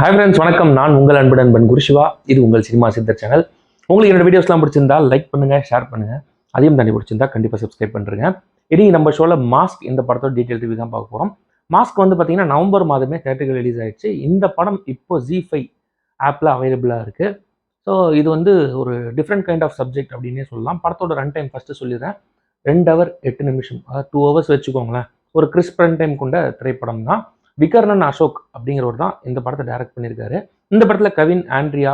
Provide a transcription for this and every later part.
Hi friends வணக்கம். நான் உங்கள் அன்பு அன்பன் குருஷிவா இது உங்கள் சினிமா சித்தர் சேனல். உங்களுக்கு என்னோட வீடியோஸ்லாம் பிடிச்சிருந்தா லைக் பண்ணுங்கள் ஷேர் பண்ணுங்கள் அதையும் தாண்டி பிடிச்சிருந்தா கண்டிப்பாக சப்ஸ்கிரைப் பண்ணுறேங்க இனி நம்ம ஷோவில் மாஸ்க் இந்த படத்தோட டீட்டெயில் ரிவ்யூ தான் பார்க்க போகிறோம் மாஸ்க் வந்து பார்த்தீங்கன்னா நவம்பர் மாதமே தேட்டருக்கு ரிலீஸ் ஆகிடுச்சு இந்த படம் இப்போ ஜி ஃபைவ் ஆப்பில் அவைலபிளாக இருக்குது ஸோ இது வந்து ஒரு டிஃப்ரெண்ட் கைண்ட் ஆஃப் சப்ஜெக்ட் அப்படின்னே சொல்லலாம். படத்தோட ரன் டைம் ஃபஸ்ட்டு சொல்லிடுறேன். ரெண்டு ஹவர் எட்டு நிமிஷம். அதாவது டூ ஹவர்ஸ் வச்சுக்கோங்களேன். ஒரு கிறிஸ்ப் ரன் டைம் கொண்ட திரைப்படம் தான் விகர்ணன் அசோக் அப்படிங்கிறவர் தான் இந்த படத்தை டைரக்ட் பண்ணியிருக்காரு. இந்த படத்தில் கவின் ஆண்ட்ரியா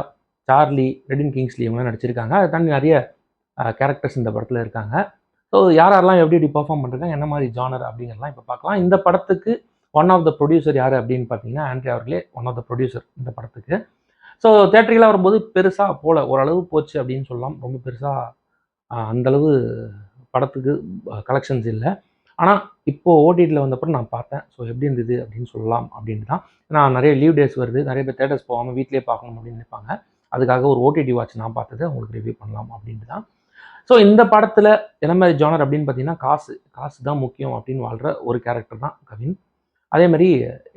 சார்லி ரெடின் கிங்ஸ்லி இவங்களாம் நடிச்சிருக்காங்க. அதை தாண்டி நிறைய கேரக்டர்ஸ் இந்த படத்தில் இருக்காங்க. ஸோ யார் யாரெல்லாம் எப்படி எப்படி பர்ஃபார்ம் பண்ணுறாங்க என்ன மாதிரி ஜானர் அப்படிங்கிறலாம் இப்போ பார்க்கலாம். இந்த படத்துக்கு ஒன் ஆஃப் த ப்ரொடியூசர் யார் அப்படின்னு பார்த்தீங்கன்னா ஆண்ட்ரியா அவர்களே ஒன் ஆஃப் த ப்ரொடியூசர் இந்த படத்துக்கு. ஸோ தேட்டரில் வரும்போது பெருசாக போல ஓரளவு போச்சு அப்படின்னு சொல்லலாம். ரொம்ப பெருசாக அந்தளவு படத்துக்கு கலெக்ஷன்ஸ் இல்லை. ஆனால் இப்போது ஓடிடியில் வந்தப்பறம் நான் பார்த்தேன். ஸோ எப்படி இருந்தது அப்படின்னு சொல்லலாம் அப்படின்ட்டு தான். நான் நிறைய லீவ் டேஸ் வருது. நிறைய பேர் தேட்டர்ஸ் போகாமல் வீட்லேயே பார்க்கணும் அப்படின்னு நினைப்பாங்க. அதுக்காக ஒரு ஓடிடி வாட்ச் நான் பார்த்தது உங்களுக்கு ரிவ்யூ பண்ணலாம் அப்படின்ட்டு தான். ஸோ இந்த படத்தில் என்ன மாதிரி ஜானர் அப்படின்னு பார்த்தீங்கன்னா காசு. காசு தான் முக்கியம் அப்படின்னு வாழ்கிற ஒரு கேரக்டர் தான் கவின். அதே மாதிரி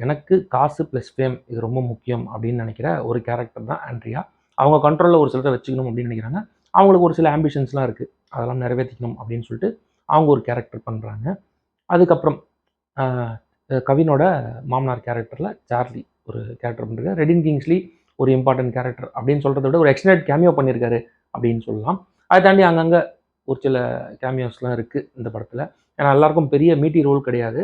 எனக்கு காசு ப்ளஸ் ஃபேம் இது ரொம்ப முக்கியம் அப்படின்னு நினைக்கிற ஒரு கேரக்டர் தான் ஆண்ட்ரியா. அவங்க கண்ட்ரோலில் ஒரு சிலரை வச்சுக்கணும் அப்படின்னு நினைக்கிறாங்க. அவங்களுக்கு ஒரு சில ஆம்பிஷன்ஸ்லாம் இருக்குது அதெல்லாம் நிறைவேற்றிக்கணும் அப்படின்னு சொல்லிட்டு அவங்க ஒரு கேரக்டர் பண்ணுறாங்க அதுக்கப்புறம் கவினோட மாமனார் கேரக்டரில் சார்லி ஒரு கேரக்டர் பண்ணிருக்காரு. ரெடின் கிங்ஸ்லி ஒரு இம்பார்ட்டன்ட் கேரக்டர் அப்படின்னு சொல்கிறத விட ஒரு எக்ஸ்டெண்டட் கேமியோ பண்ணியிருக்காரு அப்படின்னு சொல்லலாம். அதை தாண்டி அங்கங்கே ஒரு சில கேமியோஸ்லாம் இருக்குது இந்த படத்தில். ஏன்னா எல்லாருக்கும் பெரிய மீட்டி ரோல் கிடையாது.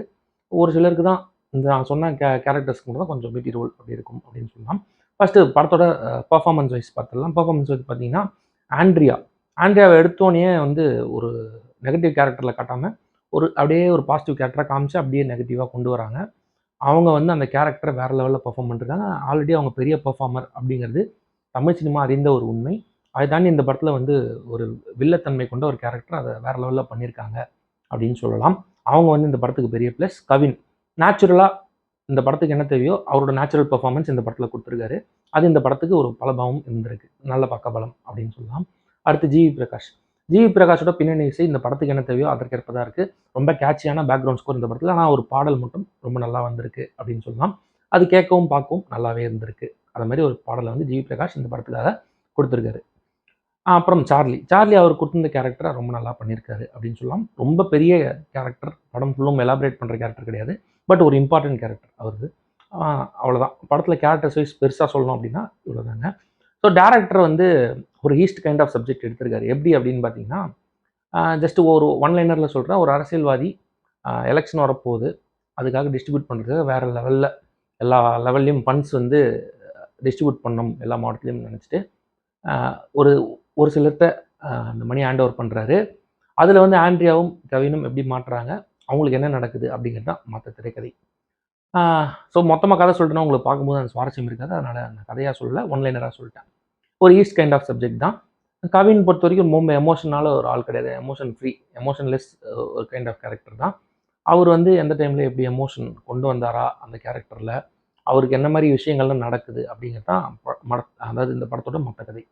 ஒரு சிலருக்கு தான் இந்த நான் சொன்ன கே கேரக்டர்ஸ்க்கு மட்டும் தான் கொஞ்சம் மீட்டி ரோல் அப்படி இருக்கும் அப்படின்னு சொல்லலாம். ஃபஸ்ட்டு படத்தோட பர்ஃபார்மன்ஸ் வைஸ் பார்த்துடலாம். பர்ஃபார்மன்ஸ் வைஸ் பார்த்தீங்கன்னா ஆண்ட்ரியா ஆண்ட்ரியாவை எடுத்தோடனே வந்து ஒரு நெகட்டிவ் கேரக்டரில் காட்டாமல் ஒரு அப்படியே ஒரு பாசிட்டிவ் கேரக்டராக காமிச்சு அப்படியே நெகட்டிவாக கொண்டு வராங்க. அவங்க வந்து அந்த கேரக்டரை வேறு லெவலில் பர்ஃபார்ம் பண்ணிருக்காங்க ஆல்ரெடி அவங்க பெரிய பர்ஃபார்மர் அப்படிங்கிறது தமிழ் சினிமா அறிந்த ஒரு உண்மை. அதை தாண்டி இந்த படத்தில் வந்து ஒரு வில்லத்தன்மை கொண்ட ஒரு கேரக்டர் அதை வேறு லெவலில் பண்ணியிருக்காங்க அப்படின்னு சொல்லலாம். அவங்க வந்து இந்த படத்துக்கு பெரிய ப்ளஸ் கவின் நேச்சுரலாக இந்த படத்துக்கு என்ன தேவையோ அவரோட நேச்சுரல் பர்ஃபார்மன்ஸ் இந்த படத்தில் கொடுத்துருக்காரு. அது இந்த படத்துக்கு ஒரு பலபாவம் இருந்திருக்கு. நல்ல பக்கபலம் அப்படின்னு சொல்லலாம். அடுத்து ஜிவி பிரகாஷ். ஜிவி பிரகாஷோட பின்னணி இசை இந்த படத்துக்கு என்ன தேவையோ அதற்கேற்ப தான் இருக்குது ரொம்ப கேட்சியான பேக்ரவுண்ட் ஸ்கோர் இந்த படத்தில். ஆனால் ஒரு பாடல் மட்டும் ரொம்ப நல்லா வந்திருக்கு அப்படின்னு சொல்லலாம். அது கேட்கவும் பார்க்கவும் நல்லாவே இருந்திருக்கு. அது மாதிரி ஒரு பாடலை வந்து ஜிவி பிரகாஷ் இந்த படத்துக்காக கொடுத்துருக்காரு. அப்புறம் சார்லி. சார்லி அவர் கொடுத்துருந்த கேரக்டரை ரொம்ப நல்லா பண்ணியிருக்காரு அப்படின்னு சொல்லலாம். ரொம்ப பெரிய கேரக்டர் படம் ஃபுல்லும் எலாபரேட் பண்ணுற கேரக்டர் கிடையாது. பட் ஒரு இம்பார்ட்டன்ட் கேரக்டர் அவருக்கு அவ்வளோதான் படத்தில் கேரக்டர்ஸ் வைஸ் பெருசாக சொல்லணும் அப்படின்னா இவ்வளோதாங்க ஸோ டேரக்டர் வந்து ஒரு ஈஸ்ட் கைண்ட் ஆஃப் சப்ஜெக்ட் எடுத்திருக்காரு. எப்படி அப்படின்னு பார்த்தீங்கன்னா ஜஸ்ட் ஒரு ஒன் லைனரில் சொல்கிறேன் ஒரு அரசியல்வாதி எலெக்ஷன் வரப்போகுது. அதுக்காக டிஸ்ட்ரிபியூட் பண்ணுறது வேறு லெவலில் எல்லா லெவல்லையும் ஃபண்ட்ஸ் வந்து டிஸ்ட்ரிபியூட் பண்ணணும் எல்லா மாவட்டத்துலையும் நினச்சிட்டு ஒரு ஒரு சிலர்கிட்ட அந்த மணி ஹேண்ட் ஓவர் பண்ணுறாரு அதில் வந்து ஆண்ட்ரியாவும் கவினும் எப்படி மாட்டுறாங்க அவங்களுக்கு என்ன நடக்குது? அப்படிங்கிறது தான் மற்ற திரைக்கதை. ஸோ மொத்தமாக கதை சொல்லிட்டுனா உங்களுக்கு பார்க்கும்போது அந்த சுவாரஸ்யம் இருக்காது. அதனால் அந்த கதையாக சொல்லலை ஒன்லைனராக சொல்லிட்டேன். ஒரு ஈஸ்ட் கைண்ட் ஆஃப் சப்ஜெக்ட் தான். கவின் பொறுத்த வரைக்கும் ரொம்ப எமோஷனால ஒரு ஆள் கிடையாது. எமோஷன் ஃப்ரீ எமோஷன்லெஸ் ஒரு கைண்ட் ஆஃப் கேரக்டர் தான். அவர் வந்து எந்த டைமில் எப்படி எமோஷன் கொண்டு வந்தாரா அந்த கேரக்டரில் அவருக்கு என்ன மாதிரி விஷயங்கள்லாம் நடக்குது அப்படிங்கிறது தான் மட அதாவது இந்த படத்தோட மொத்த கதை.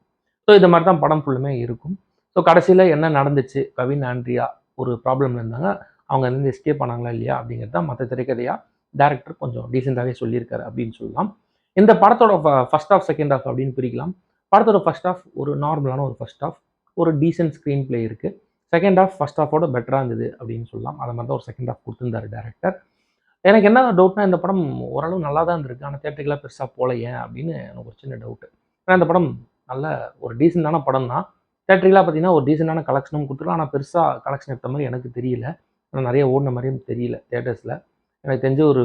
ஸோ இந்த மாதிரி தான் படம் ஃபுல்லுமே இருக்கும். ஸோ கடைசியில் என்ன நடந்துச்சு? கவின் ஆண்ட்ரியா ஒரு ப்ராப்ளம்ல இருந்தாங்க. அவங்க இருந்து எஸ்கேப் பண்ணாங்களா இல்லையா அப்படிங்கிறது தான் மற்ற திரைக்கதையாக டேரக்டர் கொஞ்சம் டீசெண்டாகவே சொல்லியிருக்காரு அப்படின்னு சொல்லலாம். இந்த படத்தோட ஃபஸ்ட் ஆஃப் செகண்ட் ஆஃப் அப்படின்னு பிரிக்கலாம். படத்தோட ஃபஸ்ட் ஆஃப் ஒரு நார்மலான ஒரு ஃபஸ்ட் ஆஃப் ஒரு டீசென்ட் ஸ்க்ரீன் பிளே இருக்குது செகண்ட் ஆஃப் ஃபஸ்ட் ஆஃபோட பெட்டராக இருந்தது அப்படின்னு சொல்லலாம். அதை மாதிரி தான் ஒரு செகண்ட் ஆஃப் கொடுத்துருந்தாரு டேரக்டர் எனக்கு என்ன டவுட்னா இந்த படம் ஓரளவு நல்லா தான் இருந்திருக்கு. ஆனால் தேட்டருக்கெலாம் பெருசாக போலையே அப்படின்னு எனக்கு ஒரு சின்ன டவுட்டு ஏன்னா இந்த படம் நல்ல ஒரு டீசெண்டான படம் தான். தேட்டரிக்கெலாம் பார்த்தீங்கன்னா ஒரு டீசெண்டான கலெக்ஷனும் கொடுத்துருக்கலாம் ஆனால் பெருசாக கலெக்ஷன் எடுத்த மாதிரி எனக்கு தெரியல. ஆனால் நிறைய ஓடின மாதிரியும் தெரியல தேட்டர்ஸில் எனக்கு தெரிஞ்ச ஒரு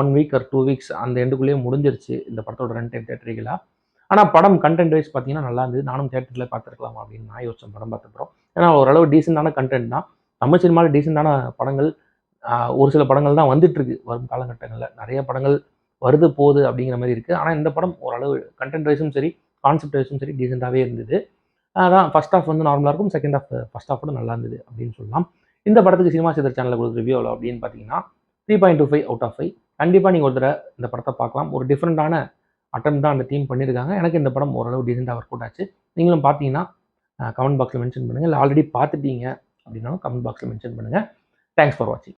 one week or two weeks அந்த எண்டுக்குள்ளேயே முடிஞ்சிருச்சு இந்த படத்தோட ரன் டைம் தேட்டரிகளாக ஆனால் படம் கண்டென்ட் வைஸ் பார்த்தீங்கன்னா நல்லா இருந்தது. நானும் தேட்டரில் பார்த்துருக்கலாம் அப்படின்னு நான் யோசிச்சேன் படம் பார்த்துக்கிறோம் ஏன்னா ஓரளவு டீசெண்டான கண்டென்ட் தான். தமிழ் சினிமாவில் டீசெண்டான படங்கள் ஒரு சில படங்கள் தான் வந்துட்டுருக்கு வரும் காலகட்டங்களில். நிறைய படங்கள் வருது போகுது அப்படிங்கிற மாதிரி இருக்குது ஆனால் இந்த படம் ஓரளவு கண்டென்ட் வைஸும் சரி கான்செப்ட் வைஸும் சரி டீசெண்டாகவே இருந்தது. அதான் ஃபஸ்ட் ஆஃப் வந்து நார்மலாக இருக்கும். செகண்ட் ஆஃப் ஃபஸ்ட் ஆஃபோட நல்லா இருந்தது அப்படின்னு சொல்லலாம். இந்த படத்துக்கு சினிமா சேதர் சேனலில் கொடுத்த ரிவ்யூ எவ்வளோ அப்படின்னு பார்த்தீங்கன்னா three point two five out of five கண்டிப்பாக நீங்கள் ஒரு தடவை இந்த படத்தை பார்க்கலாம். ஒரு டிஃப்ரெண்ட்டான அட்டன் தான் அந்த டீம் பண்ணியிருக்காங்க எனக்கு இந்த படம் ஓரளவு டீசெண்டாக ஒர்க் அவுட் ஆச்சு. நீங்களும் பார்த்தீங்கன்னா கமெண்ட் பாக்ஸில் மென்ஷன் பண்ணுங்கள் இல்லை ஆல்ரெடி பார்த்துட்டீங்க அப்படின்னாலும் கமெண்ட் பாக்ஸில் மென்ஷன் பண்ணுங்கள் தேங்க்ஸ் ஃபார் வாட்சிங்